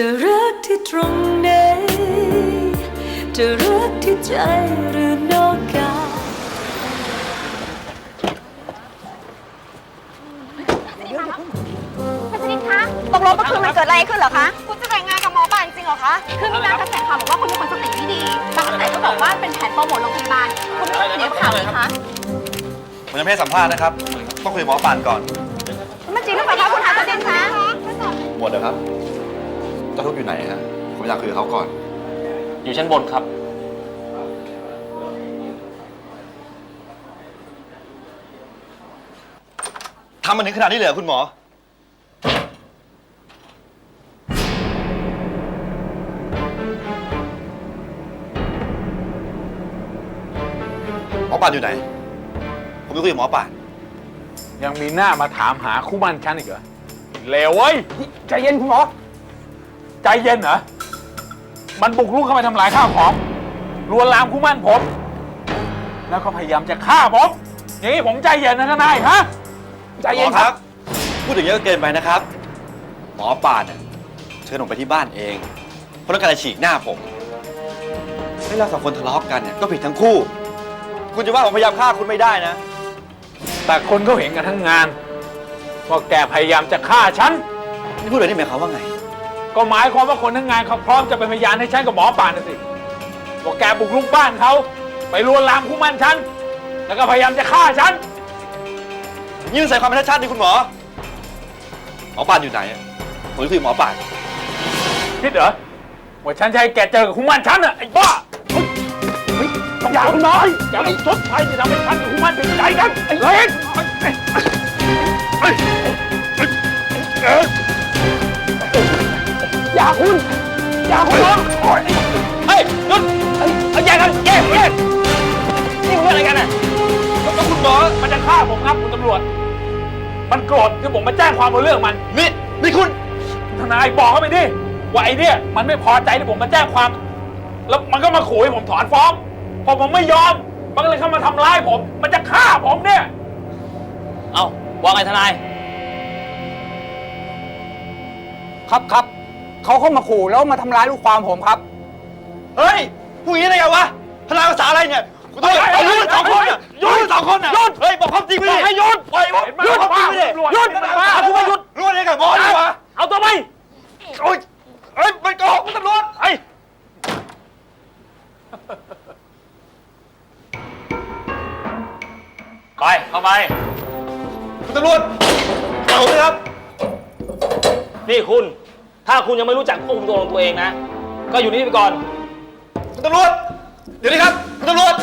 จะรักที่ตรงไหนจะรักที่ใจหรือนอกกายพัชรินคะตกลงเมื่อคืนมันเกิดอะไรขึ้นเหรอคะ คุณจะแต่งงานกับหมอปานจริงเหรอคะ คือมีการกระแสข่าวบอกว่าคุณเป็นคนสติไม่ดีบางกระแสก็บอกว่าเป็นแผนโปรโมทโรงพยาบาล คุณไม่ได้เลี้ยงข่าวไหมคะ ผมยังไม่ให้สัมภาษณ์นะครับ ต้องคุยกับหมอปานก่อน มันจริงหรือเปล่าคะคุณหาประเด็นคะหมดเดี๋ยวครับ เจ้าทุกข์อยู่ไหนฮะ ผมอยากคุยกับเขาก่อน อยู่ชั้นบนครับ ทำมันถึงขนาดนี้เลยเหรอคุณหมอ หมอปานอยู่ไหน ผมไปคุยกับหมอปาน ยังมีหน้ามาถามหาคู่มั่นฉันอีกเหรอเลวเว้ย ใจเย็นคุณหมอ ใจเย็นเหรอ มันบุกรุกเข้ามาทำลายข้าวของลวนลามคู่มั่นผม แล้วก็พยายามจะฆ่าผมอย่างนี้ผมใจเย็นนะทนายฮะ ใจเย็นหมอครับ พูดอย่างนี้ก็เกินไปนะครับ หมอปานเนี่ยเชิญผมไปที่บ้านเอง เพราะต้องการจะฉีกหน้าผมให้เราสองคนทะเลาะกันเนี่ยก็ผิดทั้งคู่ คุณจะว่าผมพยายามฆ่าคุณไม่ได้นะ แต่คนเขาเห็นกันทั้งงานว่าแกพยายามจะฆ่าฉันนี่พูดแบบนี้หมายความว่าไง ก็หมายความว่าคนทั้งงานเขาพร้อมจะเป็นพยานให้ฉันกับหมอป่านนะสิว่าแกบุกรุกบ้านเขาไปลวนลามคู่มั่นฉัน แล้วก็พยายามจะฆ่าฉัน ยื่นใส่ความเป็นชาติดิคุณหมอ หมอปานอยู่ไหนอะผมจะคุยกับหมอปาน คิดเหรอว่าฉันจะให้แกเจอกับคู่มั่นฉันอะไอ้บ้าเฮ้ยเฮ้ยต้องอย่าคุณน้อยอย่าไปชดใช้ที่ทำให้ฉันกับคู่มั่นเป็นใจกันไอ้เล็ก ฆ่าผมครับคุณตำรวจ มันโกรธที่ผมมาแจ้งความเอาเรื่องมัน นี่นี่คุณ ทนายบอกเขาไปดิว่าไอ้เนี่ยมันไม่พอใจที่ผมมาแจ้งความ แล้วมันก็มาขู่ให้ผมถอนฟ้องพอผมไม่ยอม มันก็เลยเข้ามาทำร้ายผม มันจะฆ่าผมเนี่ย เอ้าว่าไงทนาย ครับครับเขาเข้ามาขู่แล้วมาทำร้ายลูกความผมครับ เฮ้ยพูดอย่างนี้ได้ไงวะพลังภาษาอะไรเนี่ย คุณต้องเฮ้ยไอ้ยุ่นสองคนอะหยุยุ่ดนสองคนอะหยุดเฮ้ยบอกความจริงไปดิให้หยุดปล่อยผมเห็นไหมหยุดความจริงไปดิตำรวจหยุดเห็นไหมมาคุณมาหยุดรู้อะไรกับหมอดีวะเอาตัวไปโอ๊ยเฮ้ยมันโกหกคุณตำรวจไอ้ไปเข้าไปคุณตำรวจเอาเลยครับ นี่คุณ ถ้าคุณยังไม่รู้จักควบคุมตัวของตัวเองนะ ก็อยู่นี่ไปก่อนคุณตำรวจ เดี๋ยวนี้ครับคุณตำรวจ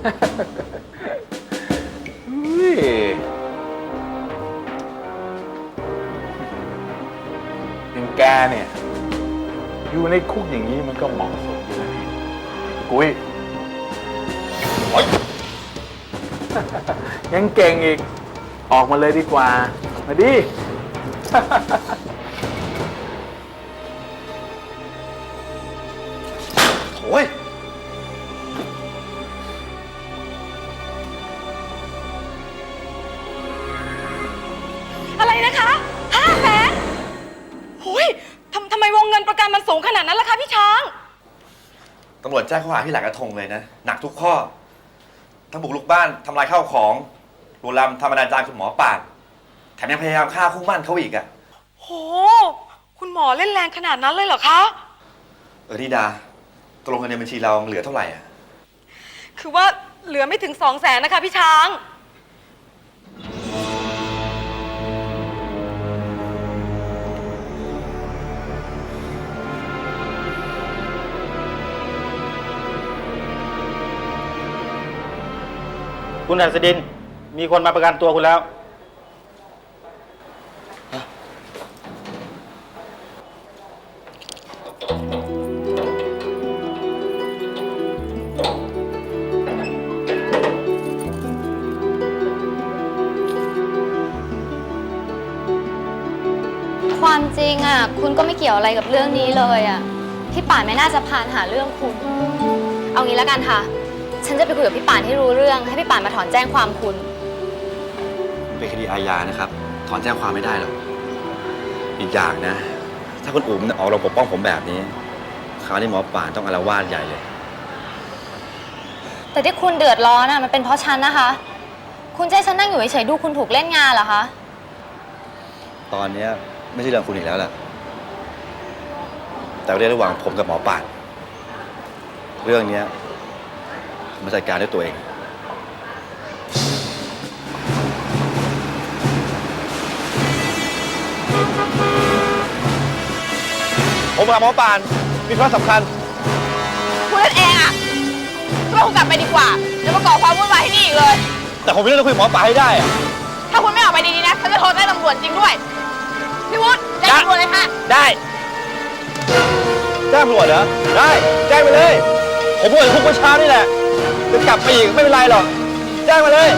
อย่างแกเนี่ย อยู่ในคุกอย่างนี้มันก็เหมาะสมอยู่แล้วนี่กุ้ยยยังเก่งอีก ออกมาเลยดีกว่า มาดิโอ้ย นมันสูงขนาดนั้นล่ะคะพี่ช้าง ตำรวจแจ้งข้อหาที่หลักกระทงเลยนะ หนักทุกข้อ ทั้งบุกรุกบ้านทำลายข้าวของลวนลามทำอนาจารคุณหมอป่านแถมยังพยายามฆ่าคู่หมั่นเขาอีกอะโห คุณหมอเล่นแรงขนาดนั้นเลยเหรอคะ เออนิดาตกลงเงินในบัญชีเราเหลือเท่าไหร่อะคือว่าเหลือไม่ถึงสองแสนนะคะพี่ช้าง คุณอัศดิน มีคนมาประกันตัวคุณแล้ว ความจริงอะ คุณก็ไม่เกี่ยวอะไรกับเรื่องนี้เลยอะ พี่ป่านไม่น่าจะพานหาเรื่องคุณ เอางี้แล้วกันค่ะ ฉันจะไปคุยกับพี่ป่านให้รู้เรื่อง ให้พี่ป่านมาถอนแจ้งความคุณ เป็นคดีอาญานะครับ ถอนแจ้งความไม่ได้หรอก อีกอย่างนะ ถ้าคุณอุ๋มเนี่ยออกเราปกป้องผมแบบนี้คราวนี้หมอป่านต้องอาละวาดใหญ่เลย แต่ที่คุณเดือดร้อนอะมันเป็นเพราะฉันนะคะ คุณจะให้ฉันนั่งอยู่เฉยๆดูคุณถูกเล่นงานเหรอคะ ตอนเนี้ยไม่ใช่เรื่องคุณอีกแล้วล่ะ แต่เรื่องระหว่างผมกับหมอป่าน เรื่องเนี้ย ผมจัดการด้วยตัวเอง ผมกับหมอป่านมีธุระสำคัญ คุณเล่นเองอะช่วยคุณกลับไปดีกว่าจะมาก่อความวุ่นวายที่นี่อีกเลย แต่ผมมีเรื่องจะคุยกับหมอป่านให้ได้อะ ถ้าคุณไม่ออกไปดีๆนะฉันจะโทรแจ้งตำรวจจริงด้วยพี่วุฒิแจ้งตำรวจเลยค่ะ ได้แจ้งตำรวจเหรอได้ แจ้งไปเลย ผมป่วยคุกเมื่อเช้านี่แหละ จะกลับไปอีกไม่เป็นไรหรอกแจ้งมาเลย